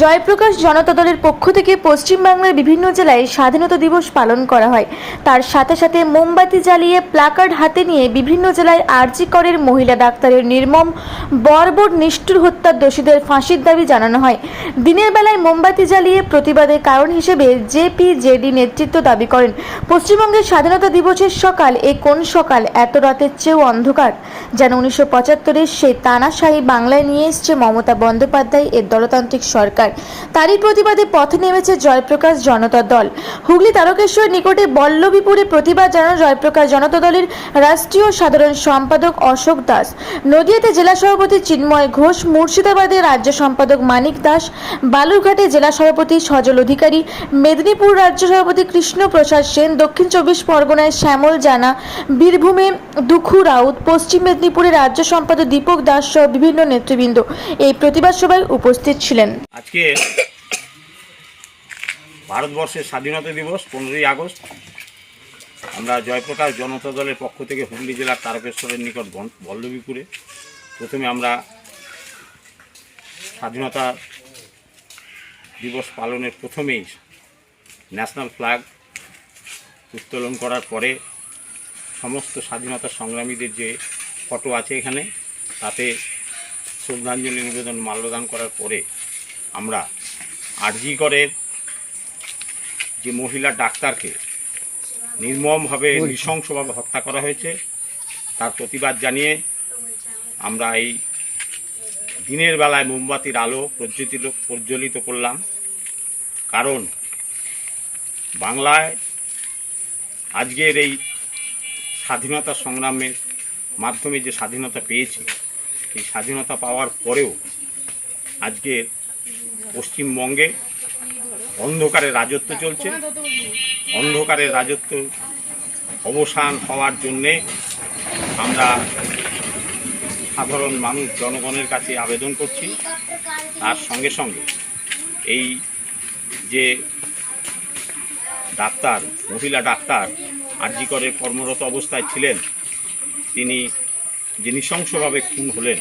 জয়প্রকাশ জনতা দলের পক্ষ থেকে পশ্চিমবাংলার বিভিন্ন জেলায় স্বাধীনতা দিবস পালন করা হয়। তার সাথে সাথে মোমবাতি জ্বালিয়ে প্লাকার্ড হাতে নিয়ে বিভিন্ন জেলায় আরজি করের মহিলা ডাক্তারের নির্মম বর্বর নিষ্ঠুর হত্যার দোষীদের ফাঁসির দাবি জানানো হয়। দিনের বেলায় মোমবাতি জ্বালিয়ে প্রতিবাদের কারণ হিসেবে জেপিজেডি নেতৃত্ব দাবি করেন। পশ্চিমবঙ্গের স্বাধীনতা দিবসের সকাল এ কোন সকাল? এত রাতের চেয়েও অন্ধকার। যেন উনিশশো পঁচাত্তরের সেই তানাশাহী বাংলায় নিয়ে এসছে মমতা বন্দ্যোপাধ্যায় এর দলতান্ত্রিক সরকার। তারই প্রতিবাদে পথে নেমেছে জয়প্রকাশ জনতা দল। হুগলি তারকেশ্বর নিকটে বল্লভীপুরে প্রতিবাদ জানান জয়প্রকাশ জনতা দলের রাষ্ট্রীয় সাধারণ সম্পাদক অশোক দাস। নদিয়াতে জেলা সভাপতি চিন্ময় ঘোষ, মুর্শিদাবাদে রাজ্য সম্পাদক মানিক দাস, বালুরঘাটে জেলা সভাপতি সজল অধিকারী, মেদিনীপুর রাজ্য সভাপতি কৃষ্ণ প্রসাদ সেন, দক্ষিণ চব্বিশ পরগনায় শ্যামল জানা, বীরভূমে দুখু রাউত, পশ্চিম মেদিনীপুরে রাজ্য সম্পাদক দীপক দাস সহ বিভিন্ন নেতৃবৃন্দ এই প্রতিবাদ সভায় উপস্থিত ছিলেন। আজকে ভারতবর্ষের স্বাধীনতা দিবস, পনেরোই আগস্ট। আমরা জয়প্রকাশ জনতা দলের পক্ষ থেকে হুগলি জেলার তারকেশ্বরের নিকট বল্লভীপুরে। প্রথমে আমরা স্বাধীনতা দিবস পালনের প্রথমেই ন্যাশনাল ফ্ল্যাগ উত্তোলন করার পরে সমস্ত স্বাধীনতা সংগ্রামীদের যে ফটো আছে এখানে, তাতে শ্রদ্ধাঞ্জলি নিবেদন মাল্যদান করার পরে আমরা আরজি করের যে মহিলা ডাক্তারকে নির্মমভাবে নৃশংসভাবে হত্যা করা হয়েছে তার প্রতিবাদ জানিয়ে আমরা এই দিনের বেলায় মোমবাতির আলো প্রজ্বলিত প্রজ্বলিত করলাম। কারণ বাংলায় আজকের এই স্বাধীনতা সংগ্রামের মাধ্যমে যে স্বাধীনতা পেয়েছি এই স্বাধীনতা পাওয়ার পরেও আজকের পশ্চিমবঙ্গে অন্ধকারের রাজত্ব চলছে। অন্ধকারের রাজত্ব অবসান হওয়ার জন্যে আমরা সাধারণ মানুষ জনগণের কাছে আবেদন করছি। তার সঙ্গে সঙ্গে এই যে ডাক্তার, মহিলা ডাক্তার আরজিকরের কর্মরত অবস্থায় ছিলেন, তিনি যে নৃশংসভাবে খুন হলেন,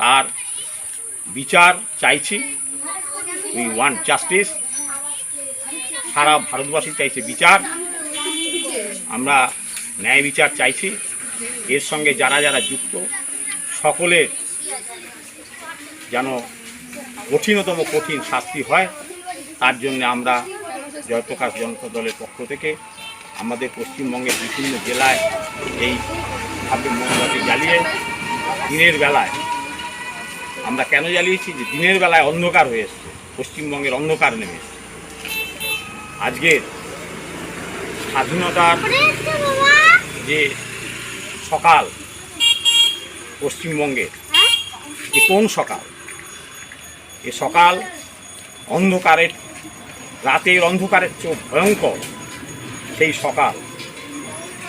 তার বিচার চাইছি। উই ওয়ান্ট জাস্টিস সারা ভারতবাসী চাইছে বিচার। আমরা ন্যায় বিচার চাইছি। এর সঙ্গে যারা যারা যুক্ত সকলের যেন কঠিনতম কঠিন শাস্তি হয়, তার জন্য আমরা জয়প্রকাশ জনতা দলের পক্ষ থেকে আমাদের পশ্চিমবঙ্গের বিভিন্ন জেলায় এই ভাবে মোমবাতি জ্বালিয়ে দিনের বেলায় আমরা কেন জ্বালিয়েছি? যে দিনের বেলায় অন্ধকার হয়ে এসছে। পশ্চিমবঙ্গের অন্ধকার নেমে আজকের স্বাধীনতার যে সকাল পশ্চিমবঙ্গের যে কোন সকাল? এ সকাল অন্ধকারের, রাতের অন্ধকারের চোখ ভয়ঙ্কর সেই সকাল।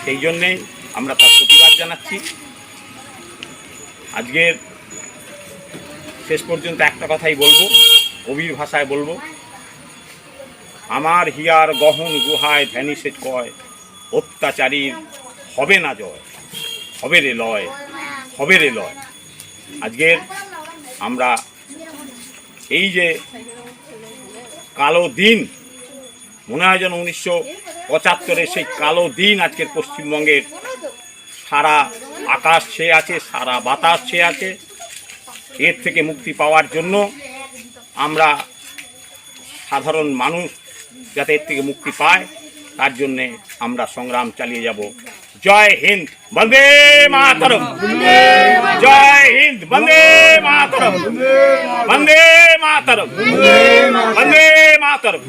সেই জন্যেই আমরা তার প্রতিবাদ জানাচ্ছি। আজকের শেষ পর্যন্ত একটা কথাই বলব। কবির ভাষায় বলব, আমার হিয়ার গহন গুহায় ধ্যানিসে কয়, অত্যাচারীর হবে না জয়, হবে রে লয়, হবে রে লয়। আজকের আমরা এই যে কালো দিন, মনে হয় যেন উনিশশো পঁচাত্তরের সেই কালো দিন আজকের পশ্চিমবঙ্গের সারা আকাশ ছেয়ে আছে, সারা বাতাস ছেয়ে আছে। এর থেকে মুক্তি পাওয়ার জন্য আমরা সাধারণ মানুষ যাতে এর থেকে মুক্তি পায়, তার জন্যে আমরা সংগ্রাম চালিয়ে যাব। জয় হিন্দ, বন্দে মাতরম। জয় হিন্দ, বন্দে মাতরম। বন্দে মাতরম। বন্দে মাতরম।